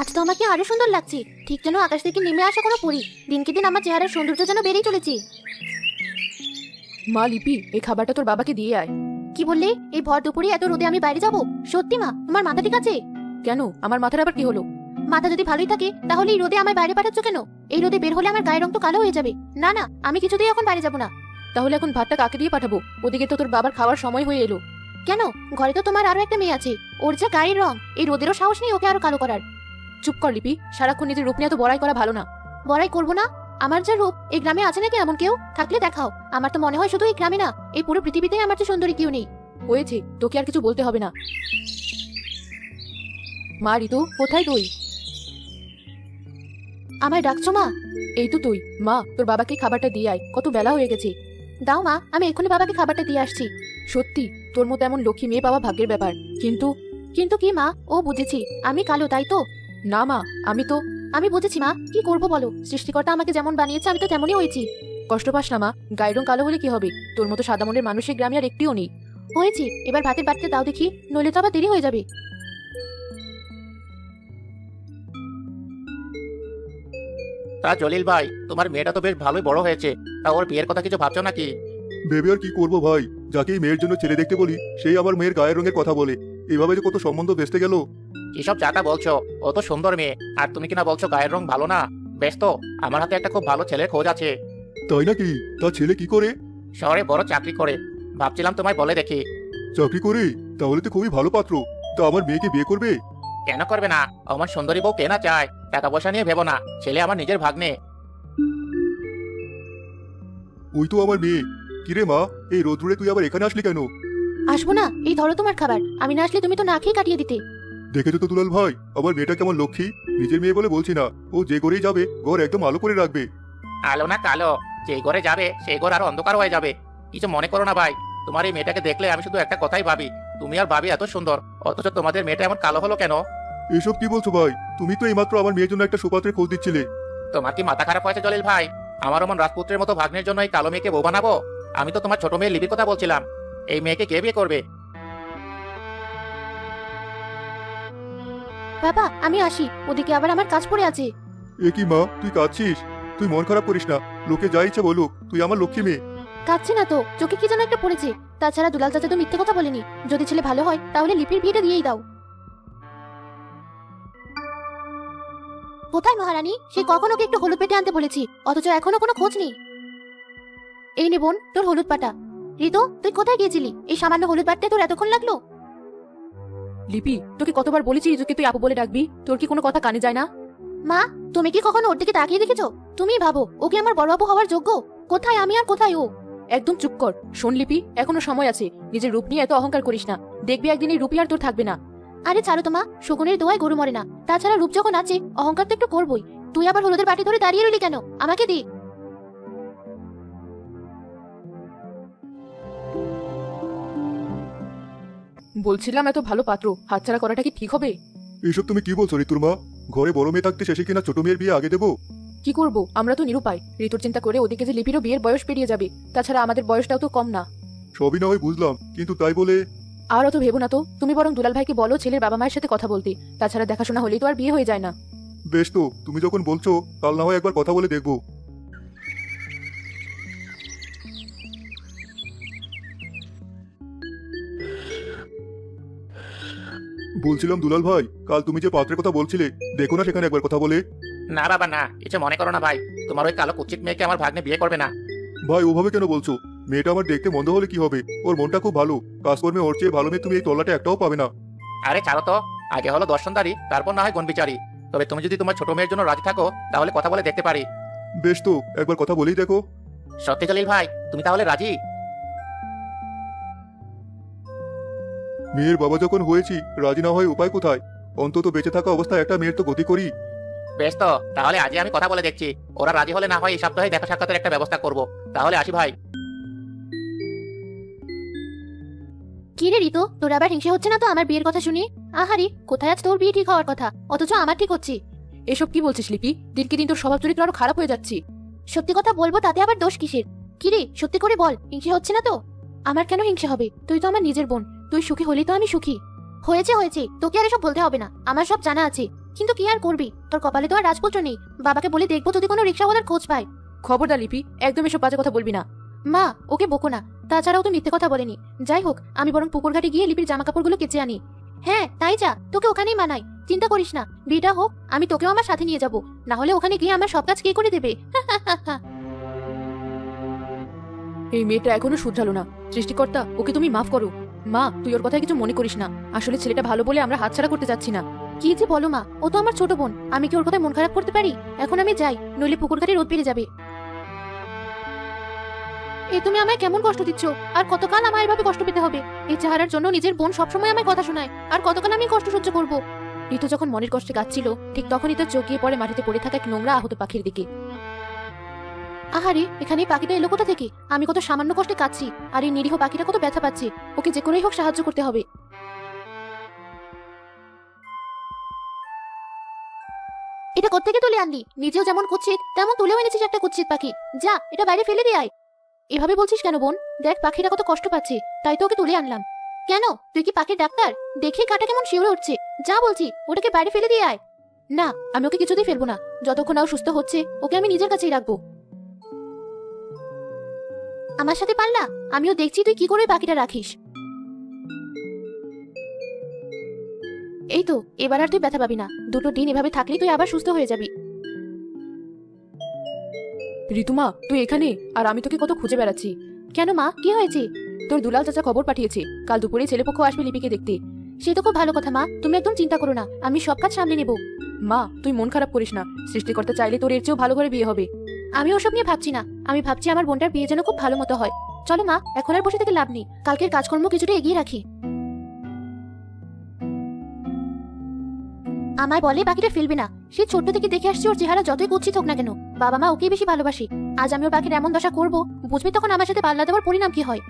আজ তো আমাকে আরও সুন্দর লাগছে। ঠিক যেন আকাশ থেকে নেমে আসা কোনো পরি। দিনকে দিন আমার চেহারার সৌন্দর্য যেন বেড়েই চলেছে। মা লিপি এই খাবারটা তোর বাবাকে দিয়ে আয়। কি বললে? এই ভর দুপুরে এত রোদে আমি বাইরে যাব? সত্যি মা তোমার মাথা ঠিক আছে? কেন? আমার মাথার আবার কি হলো? মাথা যদি ভালোই থাকে তাহলে এই রোদে আমায় বাইরে পাঠাচ্ছ কেন? এই রোদে বের হলে আমার গায়ের রং তো কালো হয়ে যাবে। না না আমি কিছুতেই এখন বাইরে যাব না। তাহলে এখন ভাতটা কাকে দিয়ে পাঠাবো? ওদিকে তো তোর বাবার খাওয়ার সময় হয়ে এলো। কেন? ঘরে তো তোমার আরও একটা মেয়ে আছে। ওর যা গায়ের রং, এই রোদেরও সাহস নেই ওকে আরও কালো করার। চুপ কর, লিপি। সারাক্ষণ নিজের রূপ নিয়ে তো বড়াই করা ভালো না। বড়াই করব না? আমার যা রূপ, এই গ্রামে আছে নাকি এমন কেউ? থাকলে দেখাও। আমার তো মনে হয় শুধু এই গ্রামে না, এই পুরো পৃথিবীতেই আমার চেয়ে সুন্দরী কেউ নেই। হয়েছে, তোকে আর কিছু বলতে হবে না। মা, ঋতু, কোথায় তুই? আমায় ডাকছো মা? এই তো তুই। মা, তোর বাবাকে খাবারটা দিয়ে আয়। কত বেলা হয়ে গেছে। দাও মা, আমি এক্ষুনি বাবাকে খাবারটা দিয়ে আসছি। সত্যি, তোর মতো এমন লক্ষ্মী মেয়ে পাওয়া ভাগ্যের ব্যাপার। কিন্তু কিন্তু কি মা? ও বুঝেছি, আমি কালো, তাই তো? না মা, আমি তো, আমি বুঝেছি মা, কি করব বলো? সৃষ্টিকর্তা আমাকে যেমন বানিয়েছে, আমি তো তেমনই হয়েছি। কষ্ট পাস না মা, গায়ের রং কালো হলে কি হবে? তোর মতো সাদা মনের মানুষের গ্রামে আর একটিও নেই। হয়েছি, এবার ভাতের বাড়িতে দাও দেখি, নইলে তো আবার দেরি হয়ে যাবে। তা জলিল ভাই, তোমার মেয়েটা তো বেশ ভালোই বড় হয়েছে। তা ওর বিয়ের কথা কিছু ভাবছ নাকি? ভেবে আর কি করব ভাই? যাকেই মেয়ের জন্য ছেলে দেখতে বলি সেই আমার মেয়ের গায়ের রঙের কথা বলে। এভাবে যে কত সম্বন্ধ বেসতে গেল? কিসব যাতা বলছো অত সুন্দর মেয়ে। আর তুমি কিনা বলছো গায়ের রং ভালো না? ব্যস্ত আমার হাতে একটা খুব ভালো ছেলে খোঁজ আছে। তাই নাকি? তা ছেলে কি করে? শহরে বড় চাকরি করে। ভাবছিলাম তোমায় বলে দেখি। চাকরি করে? তাহলে তো খুবই ভালো পাত্র। তা আমার মেয়েকে বিয়ে করবে? কেন করবে না? আমার সুন্দরী বউ কেনা চায়? টাকা পয়সা নিয়ে ভেবো না। ছেলে আমার নিজের ভাগ্নে। ওই তো আমার মেয়ে। কিরে মা এই রোদ্রুরে তুই আবার এখানে আসলি কেন? আসব না এই ধরো তোমার খাবার আমি না আসলে তুমি তো না খেয়ে কাটিয়ে দিতে। দেখেছ তো দুলাল ভাই আমার মেয়েটা কেমন লক্ষ্মী? নিজের মেয়ে বলে বলছি না ও যে করেই যাবে ঘর একদম আলো করে রাখবে। আলো না কালো যে ঘরে যাবে সেই ঘর আরও অন্ধকার হয়ে যাবে। কিছু মনে করো না ভাই তোমার এই মেয়েটাকে দেখলে আমি শুধু একটা কথাই ভাবি তুমি আর ভাবি এত সুন্দর অথচ তোমাদের মেয়েটা এমন কালো হলো কেন? এসব কি বলছো ভাই? তুমি তো এইমাত্র আমার মেয়ের জন্য একটা সুপাত্রের খোঁজ দিচ্ছিলে। তোমার কি মাথা খারাপ হয়েছে জলিল ভাই? আমার অমন রাজপুত্রের মতো ভাগ্নের জন্য এই কালো মেয়েকে বউ বানাবো? আমি তো তোমার ছোট মেয়ে লিপির কথা বলছিলাম। এই মেয়েকে কে বিয়ে করবে? বাবা আমি আসি। ওদিকে আবার আমার কাজ পড়ে আছে। এ কি মা তুই কাঁদছিস? তুই মন খারাপ করিস না। লোকে যা ইচ্ছে বলুক তুই আমার লক্ষ্মী মেয়ে। কাচ্ছি না তো? চোখে কি যেন একটা পড়েছে। তাছাড়া দুলাল চাচা তো মিথ্যে কথা বলেনি। যদি ছেলে ভালো হয় তাহলে লিপির বিয়েটা দিয়েই দাও। কোথায় মহারানী? সে কখনো কি একটু হলুদ পেটে আনতে বলেছি? অথচ এখনও কোনো খোঁজ নেই। এই নে বোন তোর হলুদ পাটা ঋতু তুই কোথায় গিয়েছিলি? এই সামান্য হলুদ পাটতে তোর এতক্ষণ লাগল? লিপি তোকে কতবার বলেছি ঋতুকে তুই আপু বলে ডাকবি? তোর কি কোনো কথা কানে যায় না? মা তুমি কি কখনো ওর দিকে তাকিয়ে দেখেছ? তুমি ভাবো ও কি আমার বড় বাবু হওয়ার যোগ্য? কোথায় আমি আর কোথায় ও? একদম চুপ কর। শোন লিপি এখনও সময় আছে। নিজের রূপ নিয়ে এত অহংকার করিস না। দেখবি একদিন এই রূপই আর তোর থাকবে না। আরে ছাড়ো তোমা শকুনের দোয়ায় গরু মরে না। তাছাড়া রূপ যখন আছে অহংকার তো একটু করবই। তুই আবার হলুদের বাটি ধরে দাঁড়িয়ে রইলি কেন? আমাকে দি। বলছিলাম এত ভালো পাত্র হাতছাড়া করাটা কি ঠিক হবে? এসব তুমি কি বলছো ঋতুর মা? ঘরে বড় মেয়ে থাকতে শেষে কিনা ছোট মেয়ের বিয়ে আগে দেবো? কি করব? আমরা তো নিরুপায়। ঋতুর চিন্তা করে ওদিকে যে লিপিরও বিয়ের বয়স পেরিয়ে যাবে তাছাড়া আমাদের বয়সটাও তো কম না। সবই না হয় বুঝলাম কিন্তু তাই বলে? আর অত ভেবো না তো তুমি বরং দুলাল ভাইকে বলো ছেলের বাবা মায়ের সাথে কথা বলতে। তাছাড়া দেখাশোনা হলেই তো আর বিয়ে হয়ে যায় না। বেশ তো তুমি যখন বলছো কাল না হয় একবার কথা বলে দেখব। বলছিলাম দুলাল ভাই কাল তুমি যে পাত্রের কথা বলছিলে দেখো না সেখানে একবার কথা বলে। না বাবা না কিছু মনে করো না ভাই তোমার ওই কালো কুচিত মেয়েকে আমার ভাগ্নে বিয়ে করবে না। ভাই ওভাবে কেন বলছো? মেয়েটা আমার দেখতে মন্দ হলে কি হবে? ওর মনটা খুব ভালো। কাজকর্মে ওর চেয়ে ভালো মেয়ে তুমি এই তল্লাটা একটাও পাবে না। আরে ছাড়ো তো আগে হলো দর্শনদারি তারপর না হয় গণবিচারী। তবে তুমি যদি তোমার ছোট মেয়ের জন্য রাজি থাকো তাহলে কথা বলে দেখতে পারি। বেশ তো একবার কথা বলেই দেখো। সত্যি জলিল ভাই তুমি তাহলে রাজি? মেয়ের বাবা যখন হয়েছি রাজি না হয় উপায় কোথায়? অন্তত বেঁচে থাকা অবস্থায় একটা মেয়ের তো গতি করি। বেশ তো তাহলে আজই আমি কথা বলে দেখছি। ওরা রাজি হলে না হয় এই সপ্তাহে দেখা সাক্ষাতের একটা ব্যবস্থা করব। তাহলে আসি ভাই। কি রে ঋতু তোর আবার হিংসে হচ্ছে না তো আমার বিয়ের কথা শুনি? আহারি কোথায় আজ তোর বিয়ে ঠিক হওয়ার কথা? অথচ আমার ঠিক হচ্ছে। এসব কি বলছিস লিপি? দিনকে দিন তোর স্বভাব চরিত্র আরও খারাপ হয়ে যাচ্ছি। সত্যি কথা বলব তাতে আবার দোষ কিসের? কি রে সত্যি করে বল হিংসে হচ্ছে না তো? আমার কেন হিংসে হবে? তুই তো আমার নিজের বোন। তুই সুখী হলেই তো আমি সুখী। হয়েছে হয়েছে। তোকে আর এসব বলতে হবে না। আমার সব জানা আছে। কিন্তু কি আর করবি? তোর কপালে তো আর রাজপুত্র নেই। বাবাকে বলে দেখব যদি কোনো রিক্সাওয়ালার খোঁজ পায়। খবরদার লিপি একদম এসব বাজে কথা বলবি না। মা ওকে বকো না। তাছাড়াও তো মিথ্যে কথা বলেনি। যাই হোক আমি বরং পুকুর ঘাটে গিয়ে লিপির জামা কাপড়গুলো কেচে আনি। হ্যাঁ তাই যা। তোকে ওখানেই মানাই। চিন্তা করিস না। বিয়েটা হোক আমি তোকেও আমার সাথে নিয়ে যাব। না হলে ওখানে গিয়ে আমার সব কাজ কে করে দেবে? এই মেয়েটা এখনও শুধরালো না। সৃষ্টিকর্তা ওকে তুমি মাফ করো। মা, তুই ওর কথায় কিছু মনে করিস না। আসলে ছেলেটা ভালো বলে আমরা হাতছাড়া করতে যাচ্ছি না। কি যে বলো মা, ও তো আমার ছোট বোন। আমি কি ওর কথায় মন খারাপ করতে পারি? এখন আমি যাই, নইলে পুকুর ঘাটে রোদ বেড়ে যাবে। এ তুমি আমায় কেমন কষ্ট দিচ্ছ? আর কতকাল আমায় এভাবে কষ্ট পেতে হবে? এই চেহারার জন্য নিজের বোন সবসময় আমায় কথা শোনায়। আর কতকাল আমি কষ্ট সহ্য করব? ঋতু যখন মনের কষ্টে কাঁদছিল, ঠিক তখনই তার চোখ গিয়ে পড়ে মাটিতে পড়ে থাকা এক নোংরা আহত পাখির দিকে। আহারে এখানে এই পাখিটা এলো কোথা থেকে? আমি কত সামান্য কষ্টে কাচ্ছি আর এই নিরীহ পাখিটা কত ব্যথা পাচ্ছে। ওকে যে করেই হোক সাহায্য করতে হবে। এটা কোত্থেকে তুলে আনলি? নিজেও যেমন কুচ্ছিত তেমন তুলেও এনেছিস একটা কুচ্ছিত পাখি। যা, এটা বাইরে ফেলে দিয়ে আয়। এভাবে বলছিস কেন বোন? দেখ, পাখিটা কত কষ্ট পাচ্ছে। তাই তো ওকে তুলে আনলাম। কেন? তুই কি পাখির ডাক্তার? দেখে কাটা কেমন শিউরে উঠছে। যা বলছি, ওটাকে বাইরে ফেলে দিয়ে আয়। না, আমি ওকে কিছুতেই ফেলব না। যতক্ষণ ও সুস্থ হচ্ছে, ওকে আমি নিজের কাছেই রাখব। আমার সাথে পারলা আমিও দেখছি তুই কি করে বাকিটা রাখিস। এই তো এবার আর তুই ব্যথা পাবি না। দুটো দিন এভাবে থাকলে তুই আবার সুস্থ হয়ে যাবি। ঋতুমা তুই এখানে? আর আমি তোকে কত খুঁজে বেড়াচ্ছি। কেন মা? কি হয়েছে? তোর দুলাল চাচা খবর পাঠিয়েছে। কাল দুপুরে ছেলেপক্ষ আসবে লিপিকে দেখতে। সে তো খুব ভালো কথা মা। তুমি একদম চিন্তা করো না। আমি সব কাজ সামলে নেব। মা তুই মন খারাপ করিস না। সৃষ্টিকর্তা চাইলে তোর এর চেয়েও ভালো করে বিয়ে হবে। আমি ওসব নিয়ে ভাবছি না। আমি ভাবছি আমার বোনটার বিয়ে যেন খুব ভালো মতো হয়। চলো মা, এখন আর বসে থেকে লাভ নেই। কালকের কাজকর্ম কিছুটা এগিয়ে রাখি। আমায় বলে পাখিটা ফেলবে না। সে ছোট্ট থেকে দেখে আসছি ওর চেহারা যতই কুচ্ছিত হোক না কেন। বাবা মা ওকেই বেশি ভালোবাসি। আজ আমি ওর পাখির এমন দশা করব, বুঝবি তখন আমার সাথে পাল্লা দেওয়ার পরিণাম কি হয়।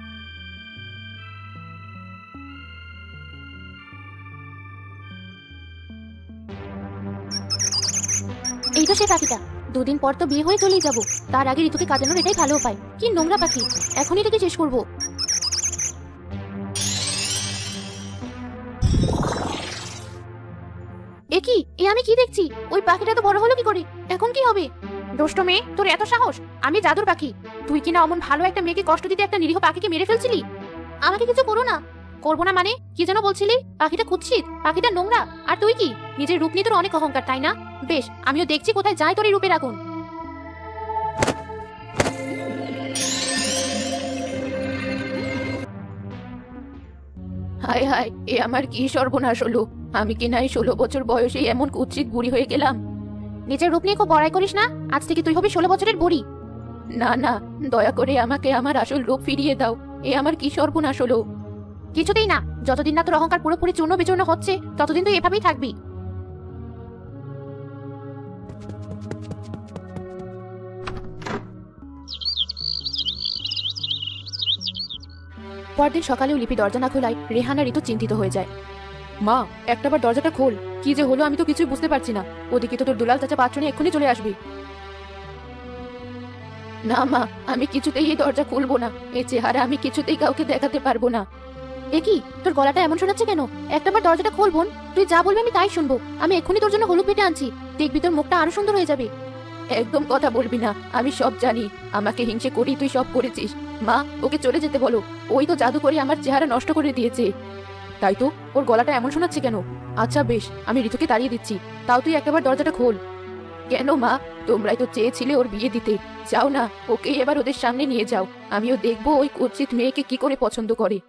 এই তো সে পাখিটা। দুদিন পর তো বিয়ে হয়ে চলেই যাব। তার আগে ঋতুকে কাটানোর এটাই ভালো উপায়। কি নোংরা পাখি। এখনই এটাকে শেষ করব। এ কি? এ আমি কি দেখছি? ওই পাখিটা তো বড় হলো কি করে? এখন কি হবে? দুষ্ট মেয়ে, তোর এত সাহস? আমি জাদুর পাখি। তুই কিনা অমন ভালো একটা মেয়েকে কষ্ট দিতে একটা নিরীহ পাখিকে মেরে ফেলছিলি? আমাকে কিছু করো না। করব না মানে? কি যেন বলছিলি? পাখিটা কুৎসিত পাখিটা নোংরা। আর তুই কি? নিজের রূপ নিয়ে তোর অনেক অহংকার, তাই না? বেশ, আমিও দেখছি কোথায় যায় তোর এই রূপের আগুন। হায় হায়, এ আমার কি সর্বনাশ হলো? আমি কি নাই ষোলো বছর বয়সে এমন কুৎসিত বুড়ি হয়ে গেলাম? নিজের রূপ নিয়ে খুব বড়াই করিস না? আজ থেকে তুই হবি ষোলো বছরের বুড়ি। না না, দয়া করে আমাকে আমার আসল রূপ ফিরিয়ে দাও। এ আমার কি সর্বনাশ হলো? কিছুতেই না, যতদিন না তোর অহংকার পুরোপুরি চূর্ণ বিচূর্ণ হচ্ছে, ততদিন তুই এভাবেই থাকবি। পরদিন সকালেও লিপি দরজা না খোলায় রেহানা ঋতু চিন্তিত হয়ে যায়। মা একটাবার দরজাটা খোল, কি যে হলো আমি তো কিছুই বুঝতে পারছি না। ওদিকে তো তোর দুলাল চাচা পাত্র নিয়ে এক্ষুনি চলে আসবি। না মা, আমি কিছুতেই এই দরজা খুলবো না। এই চেহারা আমি কিছুতেই কাউকে দেখাতে পারব না। এ কি? তোর গলাটা এমন শোনাচ্ছে কেন? একটাবার দরজাটা খোল বোন। তুই যা বলবি আমি তাই শুনব। আমি এক্ষুনি তোর জন্য হলুদ পেটে আনছি। দেখবি তোর মুখটা আরও সুন্দর হয়ে যাবে। একদম কথা বলবি না। আমি সব জানি। আমাকে হিংসে করি তুই সব করেছিস। মা, ওকে চলে যেতে বলো। ওই তো জাদু করে আমার চেহারা নষ্ট করে দিয়েছে। তাই তো? ওর গলাটা এমন শোনাচ্ছে কেন? আচ্ছা বেশ, আমি ঋতুকে তাড়িয়ে দিচ্ছি। তাও তুই একবার দরজাটা খোল। কেন মা? তোমরাই তো চেয়েছিলে ওর বিয়ে দিতে। যাও না ওকে এবার ওদের সামনে নিয়ে যাও। আমিও দেখব ওই কুচিত মেয়েকে কি করে পছন্দ করে।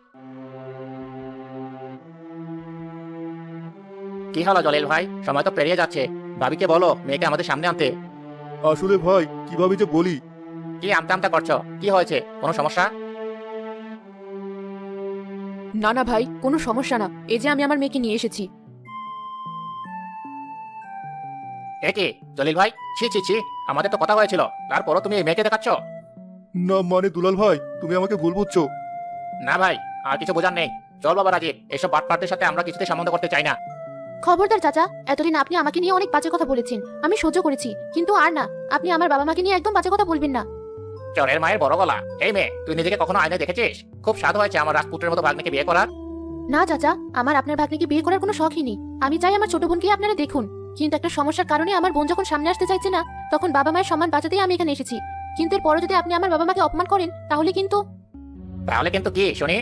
কি হলো জলিল ভাই? সময় তো পেরিয়ে যাচ্ছে। ভাবিকে বলো মেয়েকে আমাদের সামনে আনতে। আসলে ভাই কীভাবে যে বলি? কি আমতা আমতা করছ? কি হয়েছে? কোনো সমস্যা? না না ভাই কোনো সমস্যা না। এই যে আমি আমার মেয়েকে নিয়ে এসেছি। এ কি? জলিল ভাই? ছি ছি ছি। আমাদের তো কথা হয়েছিল। তারপরও তুমি এই মেয়েকে দেখাচ্ছ? না মানে দুলাল ভাই তুমি আমাকে ভুল বুঝছ। না ভাই আর কিছু বোঝার নেই। চল বাবা রাজীব এসব বাট বাটপারদের সাথে আমরা কিছুতে সম্বন্ধ করতে চাই না। খবরদার চাচা। এতদিন আপনি আমাকে নিয়ে অনেক বাজে কথা বলেছেন। আমি সহ্য করেছি। কিন্তু আর না আপনি আমার বাবা মাকে নিয়ে একদম বাজে কথা বলবেন না। চরের মায়ের বড় গলা। এই মেয়ে তুই নিজেকে কখনো আয়নায় দেখেছিস? খুব স্বাদ হয়েছে আমার রাজপুত্রের মতো ভাগ্নিকে বিয়ে করার। না চাচা আমার আপনার ভাগ্নিকে বিয়ে করার কোনো শখই নেই। আমি চাই আমার ছোট বোনকে আপনারা দেখুন। কিন্তু একটা সমস্যার কারণে আমার বোন যখন সামনে আসতে চাইছে না তখন বাবা মায়ের সম্মান বাঁচাতেই আমি এখানে এসেছি। কিন্তু এরপরে যদি আপনি আমার বাবা মাকে অপমান করেন তাহলে কিন্তু তাহলে কিন্তু কি শুনি?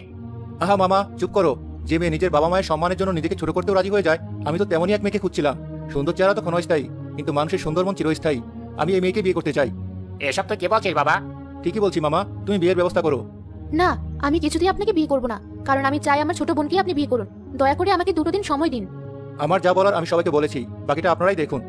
আহা মামা চুপ করো। যে মেয়ে নিজের বাবা মায়ের সম্মানের জন্য নিজেকে ছোট করতেও রাজি হয়ে যায় আমি তো তেমনই এক মেয়েকে খুঁজছিলাম। সুন্দর চেহারা তো ক্ষণস্থায়ী কিন্তু মানুষের সুন্দর মন চিরস্থায়ী। আমি এই মেয়েকে বিয়ে করতে চাই। এসব তো কে বলছিস বাবা? ঠিকই বলছি মামা তুমি বিয়ের ব্যবস্থা করো। না আমি কিছুতেই আপনাকে বিয়ে করব না কারণ আমি চাই আমার ছোট বোনকে আপনি বিয়ে করুন। দয়া করে আমাকে দুটো দিন সময় দিন। আমার যা বলার আমি সবাইকে বলেছি বাকিটা আপনারাই দেখুন।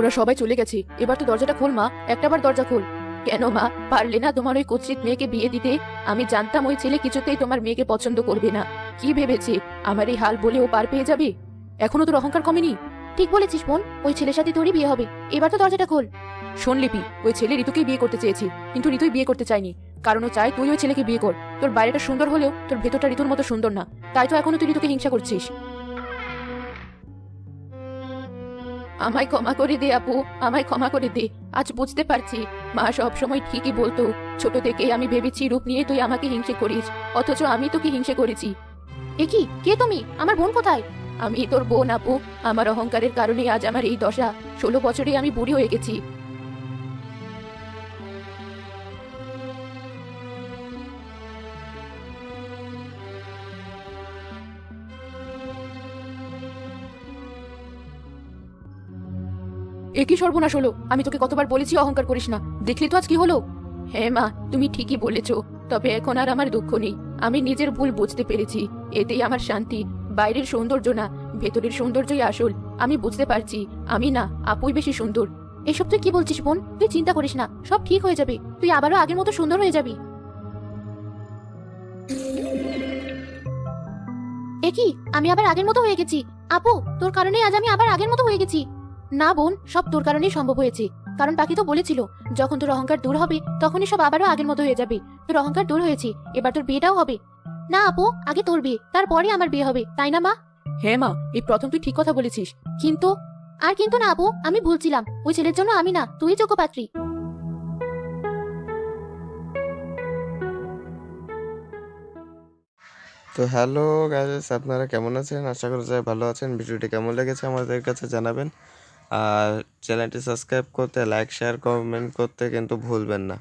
ওরা সবাই চলে গেছে। এবার তো দরজাটা খোল, মা। একটাবার দরজা খোল। কেন, মা? পারলে না তোমার ওই কুৎসিত মেয়েকে বিয়ে দিতে? আমি জানতাম ওই ছেলে কিছুতেই তোমার মেয়েকে পছন্দ করবে না। কি ভেবেছে? আমার এই হাল বলে ও পার পেয়ে যাবে? এখনও তোর অহংকার কমেনি? ঠিক বলেছিস, বোন। ওই ছেলের সাথে তোরই বিয়ে হবে। এবার তো দরজাটা খোল। শোন, লিপি, ওই ছেলে ঋতুকেই বিয়ে করতে চেয়েছি, কিন্তু ঋতুই বিয়ে করতে চায়নি। কারণ ও চায় তুই ওই ছেলেকে বিয়ে কর। তোর বাইরেটা সুন্দর হলেও তোর ভেতরটা ঋতুর মতো সুন্দর না। তাই তো এখনও তুই ঋতুকে হিংসা করছিস। আমায় ক্ষমা করে দে, আপু। আমায় ক্ষমা করে দে। আজ বুঝতে পারছি। মা সব সময় ঠিকই বলতো, ছোট থেকে আমি ভেবেছি রূপ নিয়ে তুই আমাকে হিংসে করিস, অথচ আমি তোকে হিংসে করেছি। এ কি? কে তুমি? আমার বোন কোথায়? আমি তোর বোন, আপু। আমার অহংকারের কারণে আজ আমার এই দশা। ষোলো বছরে আমি বুড়ি হয়ে গেছি। একই সর্বনাশ হলো? আমি তোকে কতবার বলেছি অহংকার করিস না। দেখলি তো আজ কি হলো? হ্যাঁ মা, তুমি ঠিকই বলেছ, তবে এখন আর আমার দুঃখ নেই। আমি নিজের ভুল বুঝতে পেরেছি। এতেই আমার শান্তি। বাইরের সৌন্দর্য না, ভেতরের সৌন্দর্যই আসল। আমি বুঝতে পারছি, আমি না, আপুই বেশি সুন্দর। এসব তুই কি বলছিস বোন? তুই চিন্তা করিস না, সব ঠিক হয়ে যাবে। তুই আবারও আগের মতো সুন্দর হয়ে যাবি। এ কি আমি আবার আগের মতো হয়ে গেছি। আপু, তোর কারণেই আজ আমি আবার আগের মতো হয়ে গেছি। না বোন সব তোর কারণেই সম্ভব হয়েছে। কারণ পাখি তো বলেছিল যখন তোর অহংকার দূর হবে তখনই সব আবারও আগের মতো হয়ে যাবে। তোর অহংকার দূর হয়েছে এবার তোর বিয়েটাও হবে। না আপু আগে তোর বিয়ে তারপরে আমার বিয়ে হবে তাই না মা? হ্যাঁ মা এই প্রথম তুই ঠিক কথা বলেছিস। কিন্তু আর কিন্তু না আপু আমি ভুলছিলাম ওই ছেলের জন্য আমি না তুই যোগ্য পাত্রী তো হ্যালো গাইস আপনারা কেমন আছেন? আশা করি ভালো আছেন। ভিডিওটি কেমন লেগেছে আমাদের কাছে জানাবেন। আর চ্যানেলটি সাবস্ক্রাইব করতে লাইক শেয়ার কমেন্ট করতে কিন্তু ভুলবেন না।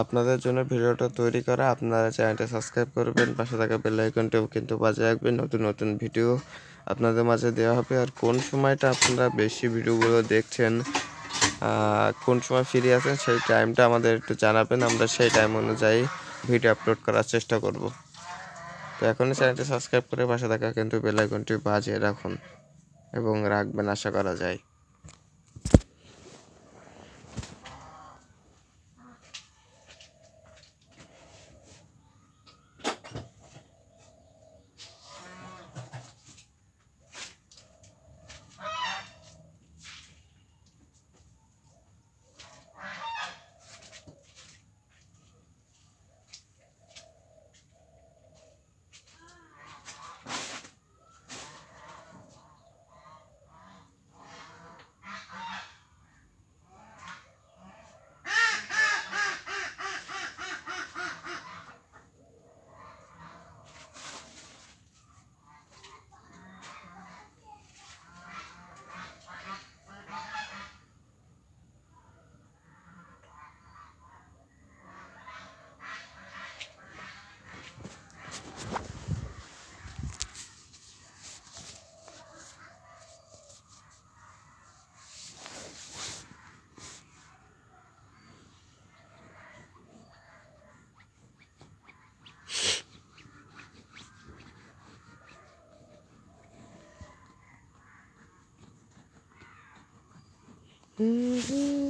আপনাদের জন্য ভিডিওটা তৈরি করা, আপনারা চ্যানেলটি সাবস্ক্রাইব করবেন, পাশে থাকা বেল আইকনটিও কিন্তু বাজিয়ে রাখবেন। নতুন নতুন ভিডিও আপনাদের মাঝে দেওয়া হবে। আর কোন সময়টা আপনারা বেশি ভিডিওগুলো দেখছেন কোন সময় ফ্রি আছেন, সেই টাইমটা আমাদের একটু জানাবেন। আমরা সেই টাইম অনুযায়ী ভিডিও আপলোড করার চেষ্টা করব। তো এখনই চ্যানেলটি সাবস্ক্রাইব করে পাশে থাকা কিন্তু বেল আইকনটি বাজিয়ে রাখুন। এবং রাখবেন, আশা করা যায়। Mm-hmm.